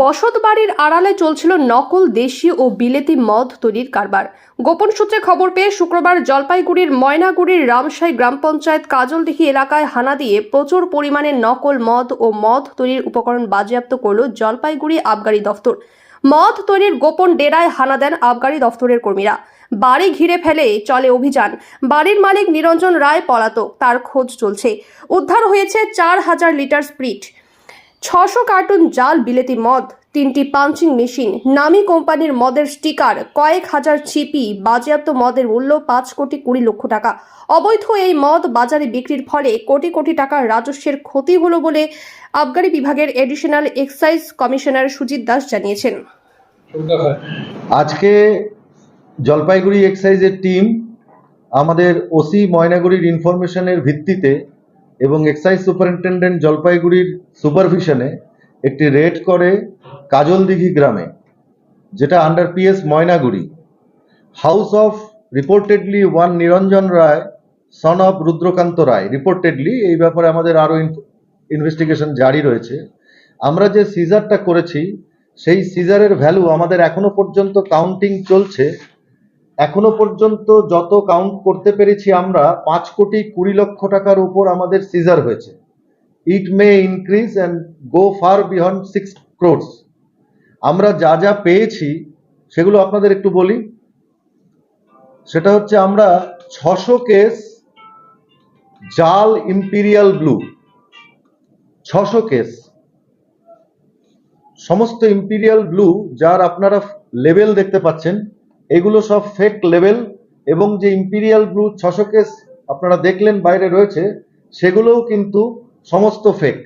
বসত বাড়ির আড়ালে চলছিল নকল দেশি ও বিলেতি মদ তৈরির কারবার। গোপন সূত্রে খবর পেয়ে শুক্রবার জলপাইগুড়ির ময়নাগুড়ির রামসাই গ্রাম পঞ্চায়েত কাজলদিঘি এলাকায় হানা দিয়ে প্রচুর পরিমাণে নকল মদ ও মদ তৈরির উপকরণ বাজেয়াপ্ত করল জলপাইগুড়ি আবগারি দফতর। মদ তৈরির গোপন ডেরায় হানা দেন আবগারি দফতরের কর্মীরা। বাড়ি ঘিরে ফেলে চলে অভিযান। বাড়ির মালিক নিরঞ্জন রায় পলাতক, তার খোঁজ চলছে। উদ্ধার হয়েছে চার হাজার লিটার স্প্রিট। ছশো কার্টুন জাল, বিলেতি মদ, তিনটি পাঞ্চিং মেশিন, নামি কোম্পানির মদের স্টিকার, কয়েক হাজার ছিপি, বাজেয়াপ্ত মদের মূল্য পাঁচ কোটি কুড়ি লক্ষ টাকা। অবৈধ এই মদ বাজারে বিক্রির ফলে কোটি কোটি টাকার রাজস্বের ক্ষতি হলো বলে আবগারি বিভাগের additional excise commissioner Sujit Das জানিয়েছেন। আজকে জলপাইগুড়ি এক্সাইজের টিম আমাদের ওসি ময়নাগুড়ির ইনফরমেশনের ভিত্তিতে এবং এক্সাইজ সুপারিনটেন্ডেন্ট জলপাইগুড়ির সুপারভিশনে একটি রেড করে কাজলদিঘি গ্রামে, যেটা under PS Maynaguri house of reportedly one Niranjan Roy son of Rudrakanta Roy reportedly এই ব্যাপারে আমাদের আরও ইনভেস্টিগেশন জারি রয়েছে। আমরা যে সিজারটা করেছি, সেই সিজারের ভ্যালু আমাদের এখনও পর্যন্ত কাউন্টিং চলছে। এখনও পর্যন্ত যত কাউন্ট করতে পেরেছি আমরা, পাঁচ কোটি কুড়ি লক্ষ টাকার উপর আমাদের সিজার হয়েছে। It may increase and go far behind six crores আমরা যা যা পেয়েছি, সেগুলো আপনাদের একটু বলি। সেটা হচ্ছে আমরা ছশো কেস জাল ইম্পিরিয়াল ব্লু ছশো কেস। সমস্ত ইম্পিরিয়াল ব্লু যার আপনারা লেভেল দেখতে পাচ্ছেন এগুলো সব ফেক লেভেল এবং যে ইম্পিরিয়াল ব্লু ছশো কেস আপনারা দেখলেন বাইরে রয়েছে সেগুলোও কিন্তু সমস্ত ফেক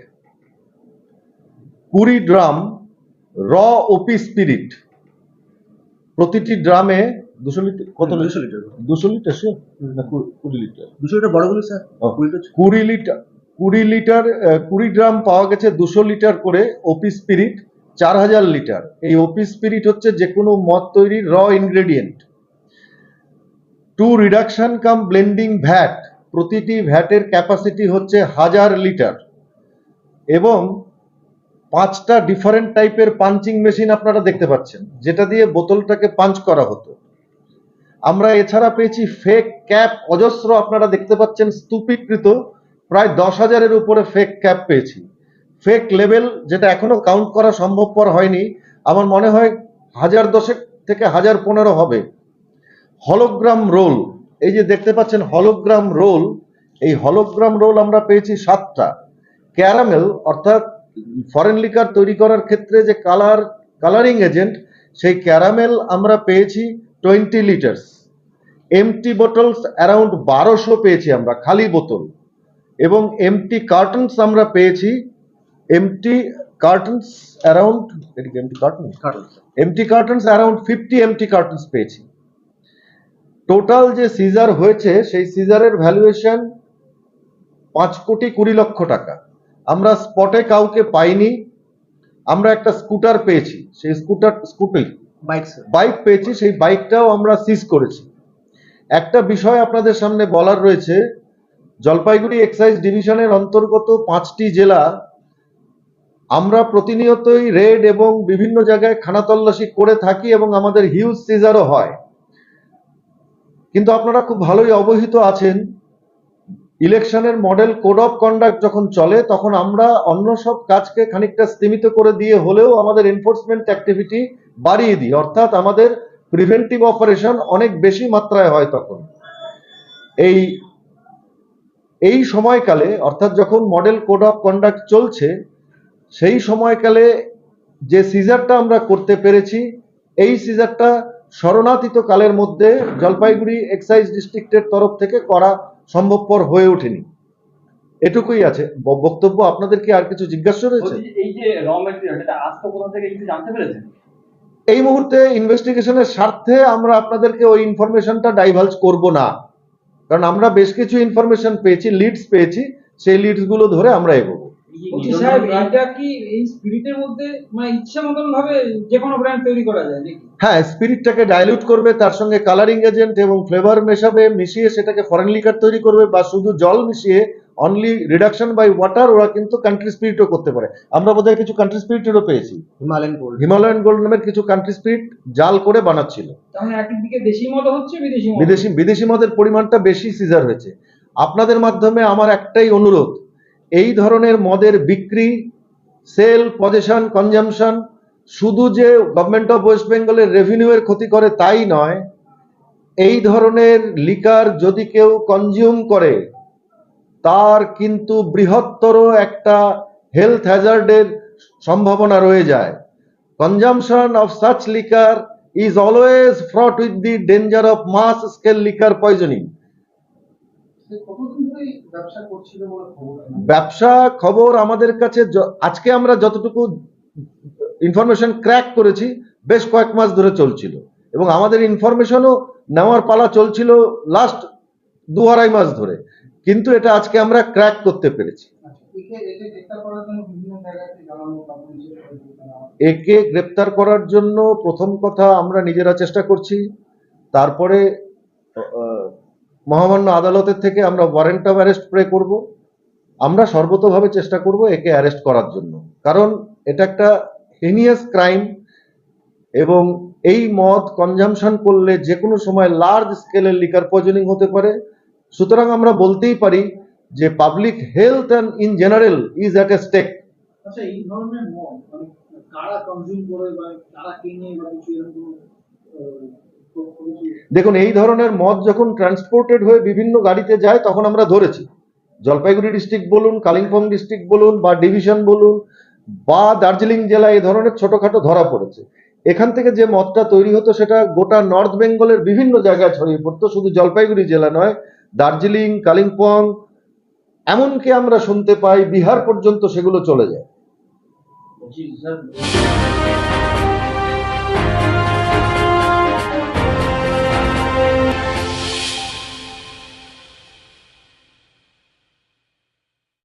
কুড়ি ড্রাম র ওপি স্পিরিট প্রতিটি ড্রামে দুশো লিটার কত দুশো লিটার? দুশো লিটার? না কুড়ি লিটার। দুশো লিটার বড়গুলো স্যার কুড়ি লিটার কুড়ি লিটার কুড়ি গ্রাম পাওয়া গেছে দুশো লিটার করে ওপি স্পিরিট চার হাজার লিটার। এই ওপি স্পিরিট হচ্ছে যে কোনো মদ তৈরির raw ingredient to reduction cum blending vat প্রতিটি ভ্যাটের ক্যাপাসিটি হচ্ছে হাজার লিটার। এবং পাঁচটা ডিফারেন্ট টাইপের পাঞ্চিং মেশিন আপনারা দেখতে পাচ্ছেন, যেটা দিয়ে বোতলটাকে পাঞ্চ করা হতো। আমরা এছাড়া পেয়েছি ফেক ক্যাপ অজস্র আপনারা দেখতে পাচ্ছেন, স্তূপীকৃত। প্রায় দশ হাজারের উপরে ফেক ক্যাপ পেয়েছি। ফেক লেভেল যেটা এখনও কাউন্ট করা সম্ভবপর হয়নি, আমার মনে হয় হাজার দশেক থেকে হাজার পনেরো হবে। হলোগ্রাম রোল এই যে দেখতে পাচ্ছেন হলোগ্রাম রোল এই হলোগ্রাম রোল আমরা পেয়েছি সাতটা। ক্যারামেল অর্থাৎ ফরেন লিকার তৈরি করার ক্ষেত্রে যে কালার কালারিং এজেন্ট সেই ক্যারামেল আমরা পেয়েছি twenty litres empty bottles around বারোশো পেয়েছি আমরা, খালি বোতল। এবং এমটি কার্টনস আমরা পেয়েছি MT cartons around MT carton কারণ MT cartons around fifty MT cartons পেয়েছি। টোটাল যে সিজার হয়েছে সেই সিজারের ভ্যালুয়েশন পাঁচ কোটি কুড়ি লক্ষ টাকা। আমরা স্পটে কাউকে পাইনি আমরা একটা স্কুটার পেয়েছি সেই স্কুটার স্কুটি বাইক বাইক পেয়েছি সেই বাইকটাও আমরা সিজ করেছি। একটা বিষয় আপনাদের সামনে বলার রয়েছে জলপাইগুড়ি এক্সাইজ ডিভিশনের অন্তর্গত পাঁচটি জেলা আমরা প্রতিনিয়তই রেড এবং বিভিন্ন জায়গায় খানা তল্লাশি করে থাকি এবং আমাদের হিউজ সিজারও হয়। কিন্তু আপনারা খুব ভালোই অবহিত আছেন। ইলেকশনের মডেল কোড অফ কন্ডাক্ট যখন চলে, তখন আমরা অন্য সব কাজকে খানিকটা স্তীমিত করে দিয়ে হলেও আমাদের এনফোর্সমেন্ট অ্যাক্টিভিটি বাড়িয়ে দিই। অর্থাৎ আমাদের প্রিভেন্টিভ অপারেশন অনেক বেশি মাত্রায় হয় তখন। এই এই সময়কালে, অর্থাৎ যখন মডেল কোড অফ কন্ডাক্ট চলছে সেই সময়কালে যে সিজারটা আমরা করতে পেরেছি এই সিজারটা শরণাতীত কালের মধ্যে জলপাইগুড়ি এক্সাইজ ডিস্ট্রিক্টের তরফ থেকে করা সম্ভবপর হয়ে ওঠেনি। এটুকুই আছে। বক্তব্য আপনাদের কি আর কিছু জিজ্ঞাসা রয়েছে? এই যে র মেটেরিয়াল এটা আসতো কোথা থেকে কিছু জানতে পেরেছেন? এই মুহূর্তে ইনভেস্টিগেশনের স্বার্থে আমরা আপনাদেরকে ওই ইনফরমেশনটা ডাইভালজ করব না। কারণ আমরা বেশ কিছু ইনফরমেশন পেয়েছি লিডস পেয়েছি সেই লিডসগুলো ধরে আমরা এগোবো। সাহেব এটা কি এই স্পিরিটের মধ্যে মানে ইচ্ছা মতন ভাবে যে কোনো ব্র্যান্ড তৈরি করা যায় নাকি? হ্যাঁ স্পিরিটটাকে ডাইলিউট করবে তার সঙ্গে কালারিং এজেন্ট এবং ফ্লেভার মেশাবে মিশিয়ে সেটাকে ফরেন লিকার তৈরি করবে বা শুধু জল মিশিয়ে অনলি রিডাকশন বাই ওয়াটার ওরা কিন্তু কান্ট্রি স্পিরিটও করতে পারে। আমরা বোধহয় কিছু কান্ট্রি স্পিরিটেরও পেয়েছি। হিমালয়ান গোল্ড হিমালয়ান গোল্ড নামের কিছু কান্ট্রি স্পিরিট জাল করে বানাচ্ছিল। তাহলে একই দিকে দেশি মদ হচ্ছে বিদেশি বিদেশি বিদেশি মদের পরিমাণটা বেশি সিজার হয়েছে। আপনাদের মাধ্যমে আমার একটাই অনুরোধ এই ধরনের মদের বিক্রি সেল পজেশন কনজামশন শুধু যে গভর্নমেন্ট অফ ওয়েস্ট বেঙ্গলের রেভিনিউয়ের ক্ষতি করে তাই নয়, এই ধরনের লিকার যদি কেউ কনজিউম করে, তার কিন্তু বৃহত্তর একটা হেলথ হ্যাজার্ডের সম্ভাবনা রয়ে যায় consumption of such liquor is always fraught with the danger of mass scale liquor poisoning. ব্যবসা খবর আমাদের কাছে আজকে আমরা যতটুকু ইনফরমেশন ক্র্যাক করেছি বেশ কয়েক মাস ধরে চলছিল। এবং আমাদের ইনফরমেশনও নেওয়ার পালা চলছিল লাস্ট দু আড়াই মাস ধরে। কিন্তু এটা আজকে আমরা ক্র্যাক করতে পেরেছি। একে একে গ্রেপ্তার করার জন্য প্রথম কথা আমরা নিজেরা চেষ্টা করছি। তারপরে মহামান্য আদালতের থেকে আমরা ওয়ারেন্ট অফ অ্যারেস্ট প্রে করব। আমরা সর্বতোভাবে চেষ্টা করব একে অ্যারেস্ট করার জন্য। কারণ এটা একটা হেনিয়াস ক্রাইম এবং এই মদ কনজামশন করলে যে কোনো সময় লার্জ স্কেলের লিকার পয়জনিং হতে পারে। সুতরাং আমরা বলতেই পারি যে public health and in general is at a stake আচ্ছা এই ধরনের মদ মানে কারা কনজিউম করে বা কারা কিনে বা কিছু এরকম দেখুন, এই ধরনের মদ যখন ট্রান্সপোর্টেড হয়ে বিভিন্ন গাড়িতে যায়, তখন আমরা ধরেছি। জলপাইগুড়ি ডিস্ট্রিক্ট বলুন, কালিম্পং ডিস্ট্রিক্ট বলুন, বা ডিভিশন বলুন, বা দার্জিলিং জেলা এই ধরনের ছোটখাটো ধরা পড়েছে। এখান থেকে যে মদটা তৈরি হতো, সেটা গোটা নর্থ বেঙ্গলের বিভিন্ন জায়গায় ছড়িয়ে পড়তো। শুধু জলপাইগুড়ি জেলা নয়, দার্জিলিং, কালিম্পং, এমনকি আমরা শুনতে পাই বিহার পর্যন্ত সেগুলো চলে যায়।